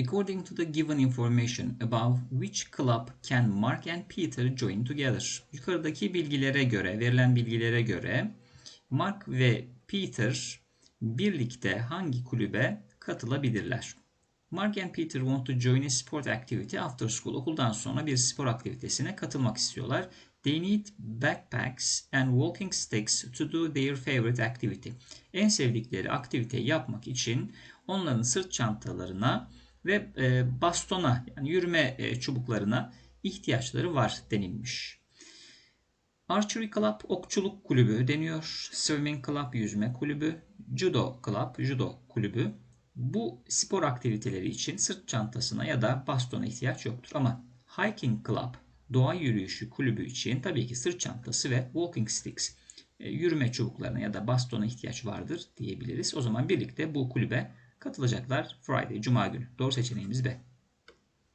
According to the given information above, which club can Mark and Peter join together? Yukarıdaki bilgilere göre, verilen bilgilere göre Mark ve Peter birlikte hangi kulübe katılabilirler? Mark and Peter want to join a sport activity after school. Okuldan sonra bir spor aktivitesine katılmak istiyorlar. They need backpacks and walking sticks to do their favorite activity. En sevdikleri aktiviteyi yapmak için onların sırt çantalarına ve e, bastona yani yürüme e, çubuklarına ihtiyaçları var denilmiş. Archery Club okçuluk kulübü deniyor. Swimming Club yüzme kulübü. Judo Club judo kulübü. Bu spor aktiviteleri için sırt çantasına ya da bastona ihtiyaç yoktur. Ama Hiking Club doğa yürüyüşü kulübü için tabii ki sırt çantası ve walking sticks e, yürüme çubuklarına ya da bastona ihtiyaç vardır diyebiliriz. O zaman birlikte bu kulübe katılacaklar Friday, Cuma günü. Doğru seçeneğimiz B.